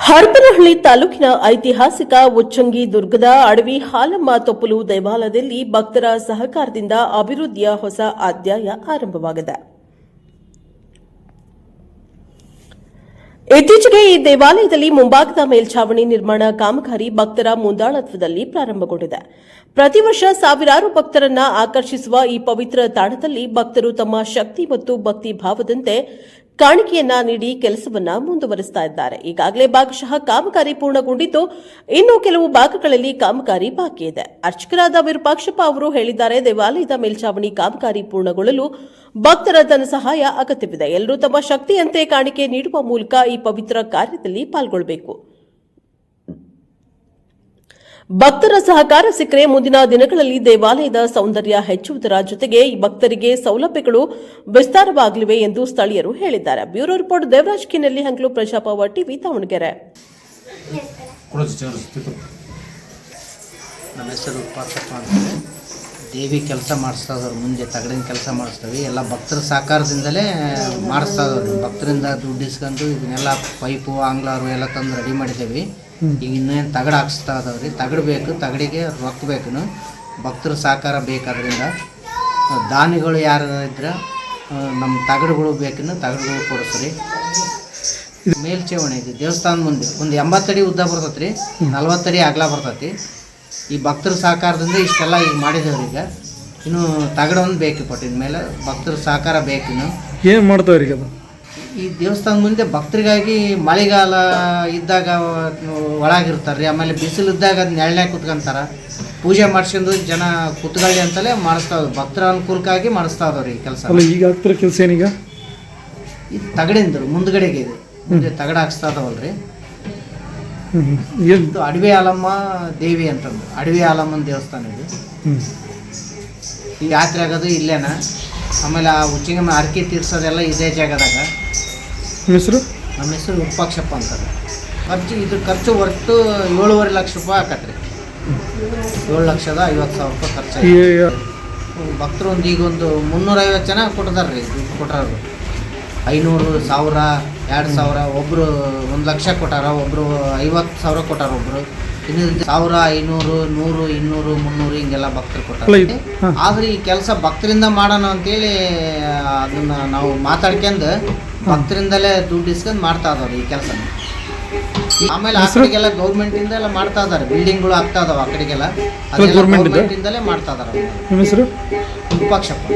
ಹರಪನಹಳ್ಳಿ ತಾಲೂಕಿನ ಐತಿಹಾಸಿಕ ಉಚ್ಚಂಗಿ ದುರ್ಗದ ಅಡವಿ ಹಾಲಮ್ಮ ತೊಪ್ಪಲು ದೇವಾಲಯದಲ್ಲಿ ಭಕ್ತರ ಸಹಕಾರದಿಂದ ಅಭಿವೃದ್ಧಿಯ ಹೊಸ ಅಧ್ಯಾಯ ಆರಂಭವಾಗಿದೆ. ಇತ್ತೀಚೆಗೆ ಈ ದೇವಾಲಯದಲ್ಲಿ ಮುಂಭಾಗದ ಮೇಲ್ಛಾವಣಿ ನಿರ್ಮಾಣ ಕಾಮಗಾರಿ ಭಕ್ತರ ಮುಂದಾಳತ್ವದಲ್ಲಿ ಪ್ರಾರಂಭಗೊಂಡಿದೆ. ಪ್ರತಿ ವರ್ಷ ಸಾವಿರಾರು ಭಕ್ತರನ್ನ ಆಕರ್ಷಿಸುವ ಈ ಪವಿತ್ರ ತಾಣದಲ್ಲಿ ಭಕ್ತರು ತಮ್ಮ ಶಕ್ತಿ ಮತ್ತು ಭಕ್ತಿ ಭಾವದಂತೆ ಕಾಣಿಕೆಯನ್ನ ನೀಡಿ ಕೆಲಸವನ್ನ ಮುಂದುವರಿಸ್ತಾ ಇದ್ದಾರೆ. ಈಗಾಗಲೇ ಭಾಗಶಃ ಕಾಮಗಾರಿ ಪೂರ್ಣಗೊಂಡಿದ್ದು, ಇನ್ನು ಕೆಲವು ಭಾಗಗಳಲ್ಲಿ ಕಾಮಗಾರಿ ಬಾಕಿ ಇದೆ. ಅರ್ಚಕರಾದ ವಿರೂಪಾಕ್ಷಪ್ಪ ಅವರು ಹೇಳಿದ್ದಾರೆ, ದೇವಾಲಯದ ಮೇಲ್ಛಾವಣಿ ಕಾಮಗಾರಿ ಪೂರ್ಣಗೊಳ್ಳಲು ಭಕ್ತರ ಧನ ಸಹಾಯ ಅಗತ್ಯವಿದೆ. ಎಲ್ಲರೂ ತಮ್ಮ ಶಕ್ತಿಯಂತೆ ಕಾಣಿಕೆ ನೀಡುವ ಮೂಲಕ ಈ ಪವಿತ್ರ ಕಾರ್ಯದಲ್ಲಿ ಪಾಲ್ಗೊಳ್ಳಬೇಕು. ಭಕ್ತರ ಸಹಕಾರ ಸಿಕ್ಕರೆ ಮುಂದಿನ ದಿನಗಳಲ್ಲಿ ದೇವಾಲಯದ ಸೌಂದರ್ಯ ಹೆಚ್ಚುವುದರ ಜೊತೆಗೆ ಭಕ್ತರಿಗೆ ಸೌಲಭ್ಯಗಳು ವಿಸ್ತಾರವಾಗಲಿವೆ ಎಂದು ಸ್ಥಳೀಯರು ಹೇಳಿದ್ದಾರೆ. ಬ್ಯೂರೋ ರಿಪೋರ್ಟ್, ದೇವರಾಜ್ ಕಿನಲ್ಲಿ ಹಂಗ್ಲು ಪ್ರಜಾಪವ ಟಿವಿ ದಾವಣಗೆರೆ. ನಮ್ಮ ಹೆಸರು ದೇವಿ ಕೆಲಸ ಮಾಡಿಸ್ತಾ ಇದ್ರು ಮುಂದೆ ತಗಡಿನ ಕೆಲಸ ಮಾಡಿಸ್ತೀವಿ. ಎಲ್ಲ ಭಕ್ತರ ಸಹಕಾರದಿಂದಲೇ ಮಾಡಿಸ್ತಾ ಇದ್ರು ಭಕ್ತರಿಂದ ದುಡ್ಡು ಇಸ್ಕೊಂಡು ಇದನ್ನೆಲ್ಲ ಪೈಪು, ಆಂಗ್ಲಾರು ಎಲ್ಲ ತಂದು ರೆಡಿ ಮಾಡಿದ್ದೇವೆ. ಈಗ ಇನ್ನೇನು ತಗಡು ಹಾಕ್ಸ್ತಾ ಇದಾವೆ ರೀ ತಗಡು ಬೇಕು ತಗಡಿಗೆ ರೊಕ್ಕ ಬೇಕು ಭಕ್ತರ ಸಹಕಾರ ಬೇಕಾದ್ರಿಂದ. ದಾನಿಗಳು ಯಾರು ಇದ್ರೆ ನಮ್ಮ ತಗಡುಗಳು ಬೇಕನ್ನು ತಗಡುಗಳು ಕೊಡಿಸ್ರಿ. ಮೇಲ್ಚೇವಣೆ ಇದೆ ದೇವಸ್ಥಾನ ಮುಂದೆ. ಒಂದು ಎಂಬತ್ತಡಿ ಉದ್ದ ಬರ್ತೈತೆ ರೀ ನಲ್ವತ್ತಡಿ ಅಗಲ ಬರ್ತೈತಿ ಈ ಭಕ್ತರ ಸಹಕಾರದಿಂದ ಇಷ್ಟೆಲ್ಲ ಈಗ ಮಾಡಿದೇವ್ರಿ ಈಗ. ಇನ್ನು ತಗಡೊಂದು ಬೇಕು ಪಟ್ಟಿನ ಮೇಲೆ ಭಕ್ತರ ಸಹಕಾರ ಬೇಕಿನ್ನು ಏನು ಮಾಡ್ತಾವ್ರಿ ಈಗ ಅದು? ಈ ದೇವಸ್ಥಾನ ಮುಂದೆ ಭಕ್ತರಿಗಾಗಿ ಮಳೆಗಾಲ ಇದ್ದಾಗ ಒಳಗಿರ್ತಾರೆ ರೀ ಆಮೇಲೆ ಬಿಸಿಲು ಇದ್ದಾಗ ಅದು ನೆರಳೆ ಕುತ್ಕೊಂತಾರ. ಪೂಜೆ ಮಾಡಿಸ್ಕೊಂಡು ಜನ ಕುತ್ಕೊಳ್ಳಿ ಅಂತಲೇ ಮಾಡಿಸ್ತಾ ಭಕ್ತರ ಅನುಕೂಲಕ್ಕಾಗಿ ಮಾಡಿಸ್ತಾ ಇದಾವ್ರಿ ಈ ಕೆಲಸ. ಅಲ್ಲ ಈಗ ಆಗ್ತಿರೋ ಕೆಲಸ ಏನೀಗ? ಇದು ತಗಡಿಂದ್ರು ಮುಂದ್ಗಡೆಗೆ ಇದೆ. ಮುಂದೆ ತಗಡ ಹಾಕ್ಸ್ತಾ ಇದಾವಲ್ರಿ ಇದು ಅಡವಿ ಆಲಮ್ಮ ದೇವಿ ಅಂತಂದು. ಅಡವಿ ಆಲಮ್ಮನ ದೇವಸ್ಥಾನ ಇದು. ಈ ಯಾತ್ರೆ ಆಗೋದು ಇಲ್ಲೇನ? ಆಮೇಲೆ ಆ ಉಚ್ಚಿಂಗಮ್ಮ ಅರ್ಕೆ ತೀರ್ಸೋದೆಲ್ಲ ಇದೇ ಜಾಗದಾಗ. ನಿಮ್ಮ ಹೆಸರು? ನಮ್ಮ ಹೆಸರು ವಿರೂಪಾಕ್ಷಪ್ಪ ಅಂತಾರೆ ಖರ್ಚು ಇದ್ರ ಖರ್ಚು ಒಟ್ಟು ಏಳುವರೆ ಲಕ್ಷ ರೂಪಾಯಿ ಆಕತ್ರಿ. ಏಳು ಲಕ್ಷದ ಐವತ್ತು ಸಾವಿರ ರೂಪಾಯಿ ಖರ್ಚು ಭಕ್ತರು ಒಂದು ಈಗ ಒಂದು ಮುನ್ನೂರೈವತ್ತು ಜನ ಕೊಟ್ಟಿದ್ದಾರೆ ರೀ ದುಡ್ಡು ಕೊಟ್ಟಾರ ಐನೂರು ಸಾವಿರ ಎರಡು ಸಾವಿರ ಒಬ್ಬರು ಒಂದು ಲಕ್ಷ ಕೊಟ್ಟಾರ ಒಬ್ಬರು ಐವತ್ತು ಸಾವಿರ ಕೊಟ್ಟಾರ ಒಬ್ಬರು ಇನ್ನು ಸಾವಿರ ಐನೂರು ನೂರು ಇನ್ನೂರು ಮುನ್ನೂರು ಹಿಂಗೆಲ್ಲ ಭಕ್ತರು ಕೊಟ್ಟಾರ. ಆದ್ರೆ ಈ ಕೆಲಸ ಭಕ್ತರಿಂದ ಮಾಡೋಣ ಅಂತೇಳಿ ಅದನ್ನ ನಾವು ಮಾತಾಡ್ಕೊಂಡು ಭಕ್ತರಿಂದಲೇ ದುಡ್ಡು ಇಸ್ಕೊಂಡು ಮಾಡ್ತಾ ಇದಾರೆ ಈ ಕೆಲಸ ಆಮೇಲೆ ಆ ಕಡೆಗೆಲ್ಲ ಗೌರ್ಮೆಂಟ್ ಇಂದ ಎಲ್ಲ ಮಾಡ್ತಾ ಇದಾರೆ ಬಿಲ್ಡಿಂಗ್ಗಳು ಆಗ್ತಾ ಇದಾವೆ ಆ ಕಡೆಗೆಲ್ಲ. ಅದೆಲ್ಲ ಗೌರ್ಮೆಂಟ್ ಇಂದಲೇ ಮಾಡ್ತಾ ಇದಾರೆ ನಿಮ್ಮ ಹೆಸರು? ವಿರೂಪಾಕ್ಷಪ್ಪ